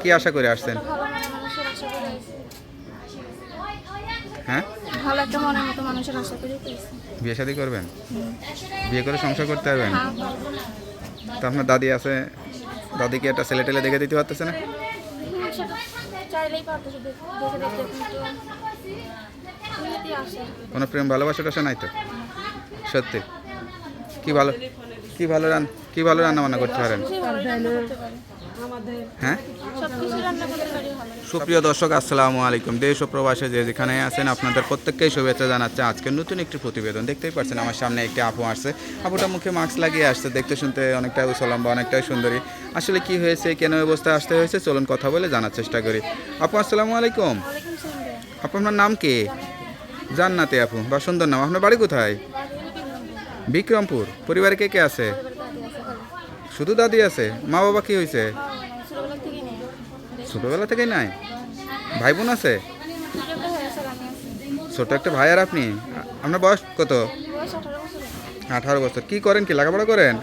কি আশা করে আসছেন। হ্যাঁ? ভালো একটা মনের মতো মানুষের আশা করে বিয়ে শাদী করবেন? বিয়ে করে সংসার করতে পারবেন? হ্যাঁ। তো আপনার দাদি আছে? দাদিকে একটা ছেলে টেলে দেখে দিতে পারতেছে না। কোনো প্রেম ভালোবাসা টাসা নাই তো? সত্যি। কি ভালো কি ভালো রান কি ভালো রান্না বান্না করতে পারেন হ্যাঁ? সুপ্রিয় দর্শক আসসালামু আলাইকুম। দেশ ও প্রবাসে যে যেখানে আছেন আপনাদের প্রত্যেককেই শুভেচ্ছা জানাচ্ছে আজকে নতুন একটি প্রতিবেদন। দেখতেই পাচ্ছেন আমার সামনে একটি আপু আসছে। আপুটা মুখে মাস্ক লাগিয়ে আসছে দেখতে শুনতে অনেকটাই উসলম্বা অনেকটাই সুন্দরী। আসলে কি হয়েছে কেন অবস্থায় আসতে হয়েছে চলুন কথা বলে জানার চেষ্টা করি। আপু আসসালামু আলাইকুম। আপু আপনার নাম কি? জান্নাতে আপু বা সুন্দর নাম। আপনার বাড়ি কোথায়? বিক্রমপুর। পরিবারে কে কে আছে। শুধু দাদি আছে? মা বাবা কি হয়েছে মা বাবা নাই, ছোটবেলা থেকেই নেই। ছোটবেলা থেকেই নাই ভাই বোন আছে। ছোট একটা ভাই আর আপনি আপনার বয়স কত আঠারো বছর কি করেন কি, লেখাপড়া করেন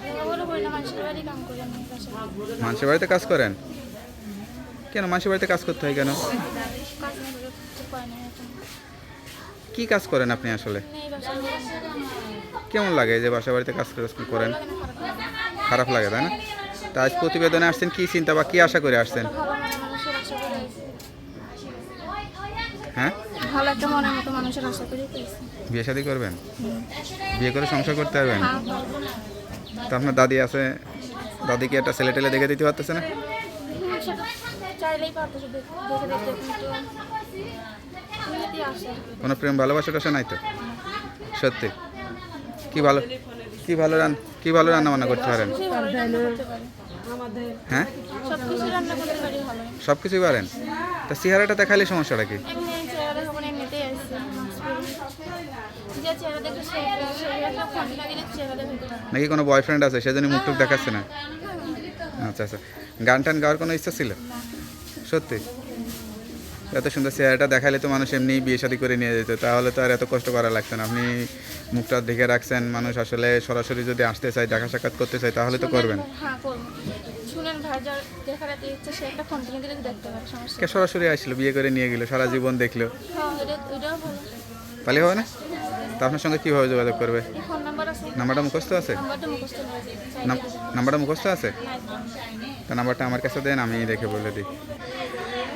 মানুষের বাড়িতে কাজ করেন কেন মানুষের বাড়িতে কাজ করতে হয় কেন। কি কাজ করেন আপনি আসলে। কেমন লাগে যে বাসা বাড়িতে কাজ করেন। খারাপ লাগে, তাই না তা আজ প্রতিবেদনে আসছেন কি চিন্তা বা কি আশা করে আসছেন। হ্যাঁ? ভালো একটা মনের মতো মানুষের আশা করে বিয়ে শাদী করবেন? বিয়ে করে সংসার করতে পারবেন? হ্যাঁ। তো আপনার দাদি আছে দাদিকে একটা ছেলে টেলে দেখে দিতে পারতেছে না। কোনো প্রেম ভালোবাসা টাসা নাই তো? সত্যি। কি ভালো কি ভালো রান কি ভালো রান্না বান্না করতে পারেন হ্যাঁ? সব কিছুই পারেন? তা চেহারাটা দেখালে সমস্যাটা কি? নাকি কোনো বয়ফ্রেন্ড আছে? সেজন্য মুখ টুক দেখাচ্ছে না। আচ্ছা আচ্ছা। গান টান গাওয়ার কোনো ইচ্ছা ছিল? সত্যি? এত সুন্দর চেহারাটা দেখালে তো মানুষ এমনি বিয়ে শাদী করে নিয়ে যেত তাহলে তো আর এত কষ্ট করা লাগতো না। আপনি মুখটা দেখে রাখছেন মানুষ আসলে সরাসরি যদি আসতে চায় দেখা সাক্ষাৎ করতে চায় তাহলে তো করবেন। হ্যাঁ শুনেন ভাই যার দেখার এত ইচ্ছে সে একটা ফোন কিনে দিলে দেখতে পারে সমস্যা। কে সরাসরি আসলো বিয়ে করে নিয়ে গেলো সারা জীবন দেখল? হ্যাঁ এটা এটাও ভালো। তাহলে হবে না? তা আপনার সঙ্গে কীভাবে যোগাযোগ করবে? এই ফোন নাম্বার আছে। নাম্বারটা মুখস্থ আছে? নাম্বারটা মুখস্থ নাম্বারটা মুখস্থ আছে? তা নাম্বারটা আমার কাছে দেন আমি দেখে বলে দিই।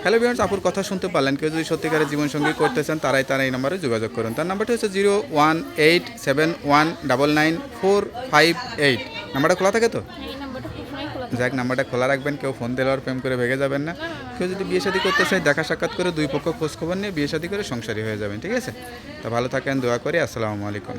হ্যালো বিহার আপুর কথা শুনতে পারলেন। কেউ যদি সত্যিকারের জীবনসঙ্গী করতে চান তারাই তারা এই নাম্বারে যোগাযোগ করুন। তার নাম্বারটি হচ্ছে zero one eight seven one double nine four five eight. নাম্বারটা খোলা থাকে তো? যাক, নাম্বারটা খোলা রাখবেন, কেউ ফোন দিলে আর প্রেম করে ভেঙে যাবেন না। কেউ যদি বিয়ে শাদী করতে চায়, দেখা সাক্ষাৎ করে দুই পক্ষ খোঁজখবর নিয়ে বিয়ে শাদী করে সংসারী হয়ে যাবেন, ঠিক আছে? তা ভালো থাকেন, দোয়া করি, আসসালামু আলাইকুম।